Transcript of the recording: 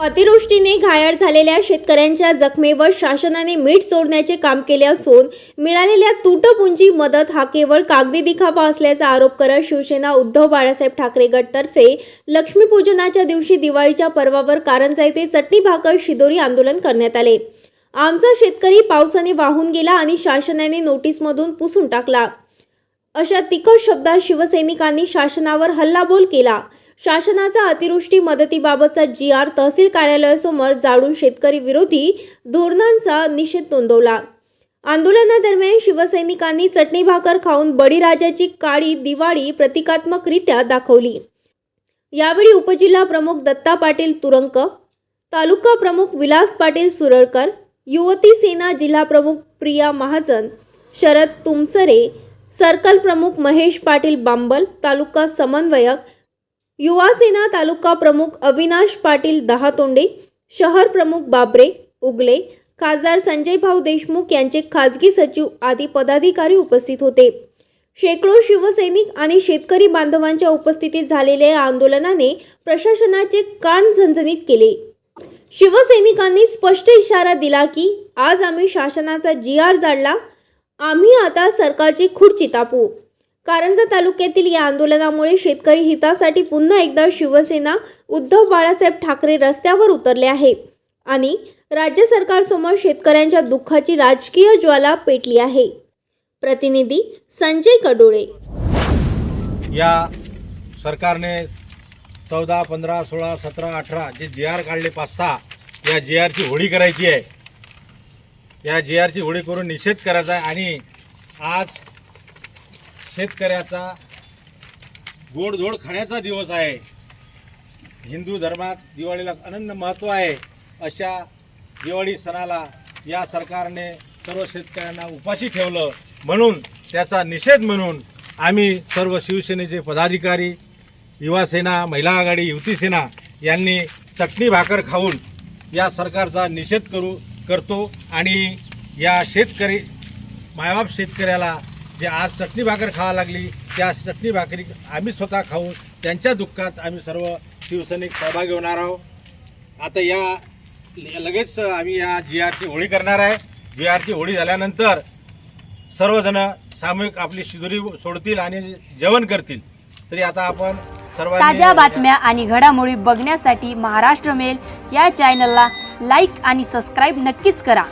अतिवृष्टीने घायाळ झालेल्या शेतकऱ्यांच्या जखमेवर शासनाने मीठ चोरण्याचे काम केले असून मिळालेल्या तुटपुंजी मदत हा केवळ कागदी दिखावा असल्याचा आरोप करत शिवसेना उद्धव बाळासाहेब ठाकरे गटतर्फे लक्ष्मीपूजनाच्या दिवशी दिवाळीच्या पर्वावर कारंजा येथे चटणी भाकर शिदोरी आंदोलन करण्यात आले. आमचा शेतकरी पावसाने वाहून गेला आणि शासनाने नोटीसमधून पुसून टाकला. अशा तिखट शब्दात शिवसैनिकांनी शासनावर हल्लाबोल केला. शासनाचा अतिवृष्टी मदतीबाबतचा जी आर तहसील कार्यालयासमोर जाळून शेतकरी विरोधी धोरणांचा निषेध नोंदवला. आंदोलनादरम्यान शिवसैनिकांनी चटणी भाकर खाऊन बळीराजाची काळी दिवाळी प्रतिकात्मकरित्या दाखवली. यावेळी उपजिल्हा प्रमुख दत्ता पाटील तुरंक तालुका प्रमुख विलास पाटील सुरळकर युवती सेना जिल्हा प्रमुख प्रिया महाजन शरद तुमसरे सर्कल प्रमुख महेश पाटील बांबल तालुका समन्वयक युवासेना तालुका प्रमुख अविनाश पाटील दहातोंडे शहर प्रमुख बाबरे उगले खासदार संजय भाऊ देशमुख यांचे खासगी सचिव आदी पदाधिकारी उपस्थित होते. शेकडो शिवसैनिक आणि शेतकरी बांधवांच्या उपस्थितीत झालेल्या या आंदोलनाने प्रशासनाचे कान झणझणीत केले. शिवसैनिकांनी स्पष्ट इशारा दिला की आज आम्ही शासनाचा जी आर जाळला आम्ही आता सरकारची खुर्ची तापू. कारंजा तालुक्यातील या आंदोलनामुळे शेतकरी हितासाठी पुन्हा एकदा शिवसेना उद्धव बाळासाहेब ठाकरे रस्त्यावर उतरले आहे आणि राज्य सरकारसमोर शेतकऱ्यांच्या दुःखाची राजकीय ज्वाला पेटली आहे. प्रतिनिधी संजय कडोळे. या सरकारने चौदा पंधरा सोळा सतरा अठरा जे जी आर काढले पाच सहा या जी आरची होळी करायची आहे. या जी आरची होळी करून निषेध करायचा आहे आणि आज शेतकऱ्याचा गोडधोड खाण्याचा दिवस आहे. हिंदू धर्मात दिवाळीला अनन्य महत्त्व आहे. अशा दिवाळी सणाला या सरकारने सर्व शेतकऱ्यांना उपाशी ठेवलं. म्हणून त्याचा निषेध म्हणून आम्ही सर्व शिवसेनेचे पदाधिकारी युवासेना महिला आघाडी युतीसेना यांनी चटणी भाकर खाऊन या सरकारचा निषेध करू करतो आणि या शेतकरी मायबाप शेतकऱ्याला जे आज चटणी भाकर खावा लागली त्या चटणी भाकरी आम्ही स्वतः खाऊन त्यांच्या दुःखात आम्ही सर्व शिवसैनिक सहभागी होणार आहोत. आता या लगेच आम्ही या जी आरची होळी करणार आहे. जी आरची होळी झाल्यानंतर सर्वजण सामूहिक आपली शिदुरी सोडतील आणि जेवण करतील. तरी आता आपण सर्व ताज्या बातम्या आणि घडामोडी बघण्यासाठी महाराष्ट्र मेल या चॅनलला लाईक आणि सबस्क्राईब नक्कीच करा.